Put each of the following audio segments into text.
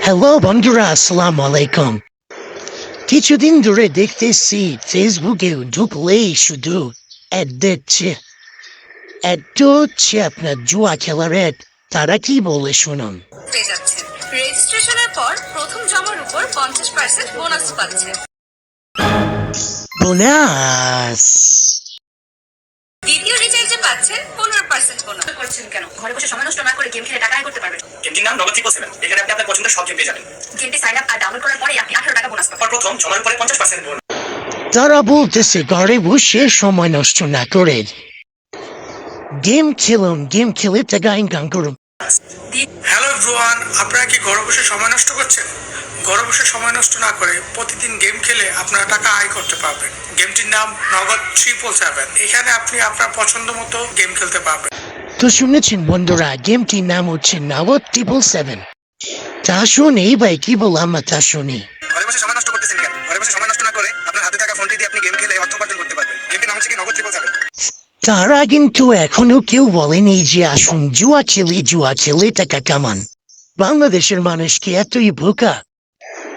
Hello বন্ধুরা আসসালামু আলাইকুম কিছুদিন ধরে দেখতেছি ফেসবুকে ঢুকলেই শুধু অ্যাড দিচ্ছে অ্যাড হচ্ছে আপনার জুয়া খেলার অ্যাড তারা কি বলে শুনুন রেজিস্ট্রেশনের পর প্রথম জমার উপর পঞ্চাশ পার্সেন্ট বোনাস পাচ্ছেন বোনাস দ্বিতীয় রিচার্জে পাচ্ছেন পনেরো পার্সেন্ট বোনাস করছেন কেন? ঘরে বসে সময় নষ্ট না করে গেম খেলে করতে পারবেন। নাম নগদ ট্রিপল সেভেন এখানে আপনি আপনার পছন্দের সব গেম পেয়ে যাবেন। গেমটি সাইন আপ আর ডাউনলোড করার পরে আপনি আঠারো টাকা বোনাস পাবেন। প্রথম জমার উপরে পঞ্চাশ পার্সেন্ট বোন তারা বলতেছে ঘরে বসে সময় নষ্ট না করে। গেম খেলুন গেম খেলে টাকা ইনকাম করুন। হ্যালো এভরিওয়ান আপনারা কি ঘরে বসে সময় নষ্ট করছেন? ঘরে বসে সময় নষ্ট না করে প্রতিদিন গেম খেলে আপনারা টাকা আয় করতে পারবেন। গেমটির নাম নগদ ট্রিপল সেভেন এখানে আপনি আপনার পছন্দ মতো গেম খেলতে পারবেন। তো শুনেছেন বন্ধুরা গেমটির নাম হচ্ছে নাগত ট্রিপল সেভেন তা শুনে ভাই কি বললাম তা শুনি। ঘরে বসে সময় নষ্ট করতেছেন কেন? ঘরে বসে সময় নষ্ট না করে আপনার হাতে থাকা ফোনটি দিয়ে আপনি গেম খেলে অর্থ উপার্জন করতে পারবেন। গেমটির নাম হচ্ছে কি? নগদ ট্রিপল সেভেন তারা কিন্তু এখনও কেউ বলেনি যে আসুন জুয়া খেলে জুয়া খেলে টাকা কামান। বাংলাদেশের মানুষ কি এতই বোকা?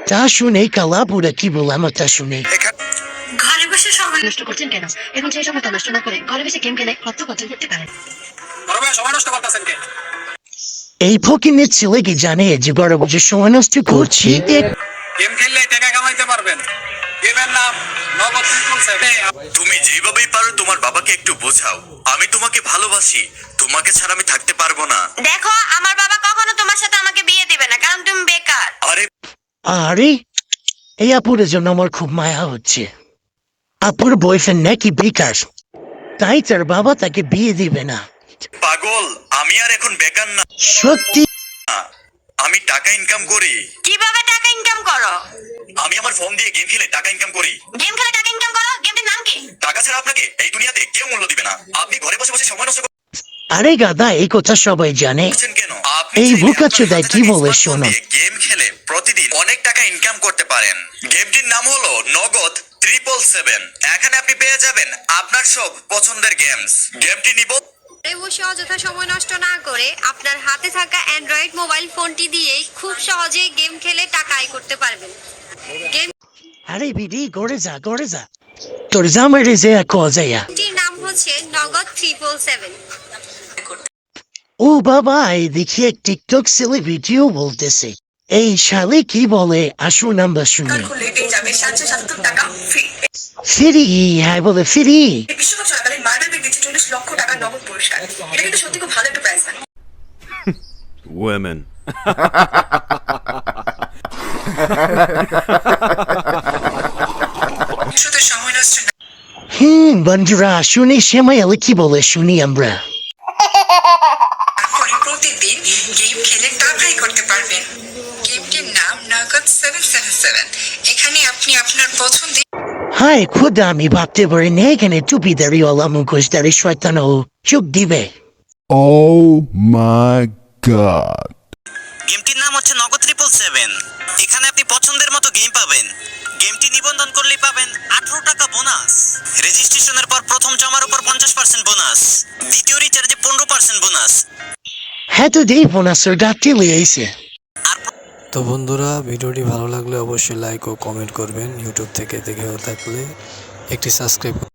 তা শুনে কালাপুরা কি বললাম তা শুনে। ঘরে বসে সময় নষ্ট করছেন কেন? এখন সেই সময়টা নষ্ট না করে ঘরে বসে গেম খেলে অর্থ উপার্জন করতে পারেন। সময় নষ্ট করতেছেন কে? এই ফকিনের ছেলে কি জানে যে বড় বুঝে সময় নষ্ট করছি? গেম খেললে টাকা কামাইতে পারবেন। গেমের নাম নগদ তুমি যেভাবেই পারো তোমার বাবাকে একটু বোঝাও। আমি তোমাকে ভালোবাসি। তোমাকে ছাড়া আমি থাকতে পারব না। দেখো আমার বাবা কখনো তোমার সাথে আমাকে বিয়ে দিবে না কারণ তুমি বেকার। আরে আরে এই আপুরের জন্য আমার খুব মায়া হচ্ছে। আপুর বয়ফ্রেন্ড নাকি বিকাশ তাই তার বাবা তাকে বিয়ে দিবে না। পাগল আমি আর এখন বেকার না। সত্যি? আমি টাকা ইনকাম করি। কীভাবে টাকা ইনকাম করো? আমি আমার ফোন দিয়ে গেম খেলে টাকা ইনকাম করি। গেম খেলে টাকা ইনকাম করো? গেমটির নাম কি? টাকা ছাড়া আপনাকে এই দুনিয়াতে কেউ মূল্য দিবে না। আপনি ঘরে বসে বসে সময় নষ্ট আরে গাদা এই কথা সবাই জানে। করছেন কেন? আপনি এই চাইলে বোকাচোদায় কি বলে শোনো। গেম খেলে প্রতিদিন অনেক টাকা ইনকাম করতে পারেন। গেমটির নাম হলো নগদ ট্রিপল সেভেন এখানে আপনি পেয়ে যাবেন আপনার সব পছন্দের গেমস গেমটি নিব ঘরে বসে অযথা সময় নষ্ট না করে আপনার হাতে থাকা অ্যান্ড্রয়েড মোবাইল ফোনটি দিয়েই খুব সহজে গেম খেলে টাকা আয় করতে পারবেন। গেমটির আরে বিডি গড়ে যা গড়ে যা। তোর জামাইরে যে কজাইয়া নাম হচ্ছে নগদ ট্রিপল সেভেন ও বাবা এই দেখি টিকটক ছেলে ভিডিও বলতেছে। এই শালে কি বলে? আসুন আমরা শুনি। ফ্রি হ্যাঁ বলে ফিরি বিশ্বকাপ চলাকালীন মার্বেল বিগ দিচ্ছে চল্লিশ লক্ষ টাকার নগদ পুরস্কার। এটা কিন্তু সত্যি খুব ভালো একটা প্রাইস না women. শুধু সময় নষ্ট না। হুম বন্ধুরা শুনি সেমাই আলে কি বলে শুনি আমরা। করে প্রতিদিন গেম খেলে টাকাই করতে পারবেন। গেমটির নাম নগদ সেভেন সেভেন সেভেন এখানে আপনি আপনার পছন্দের হাই খুদা আমি ভাবতে পারি না এখানে টুপি দাঁড়িয়ে মুখোশ দাঁড়িয়ে শয়তান ও চোখ দিবে Oh my god. গেমটির নাম হচ্ছে নগদ ট্রিপল সেভেন এখানে আপনি পছন্দের মতো গেম পাবেন। গেমটি নিবন্ধন করলেই পাবেন আঠারো টাকা বোনাস রেজিস্ট্রেশনের পর প্রথম জমার উপর পঞ্চাশ পার্সেন্ট বোনাস দ্বিতীয় রিচার্জে পনেরো পার্সেন্ট বোনাস হ্যাঁ তো দেই বোনাসের ডাকতে লিয়েছে তো বন্ধুরা, ভিডিওটি ভালো লাগলে অবশ্যই লাইক ও কমেন্ট করবেন। ইউটিউব থেকে দেখে থাকলে একটি সাবস্ক্রাইব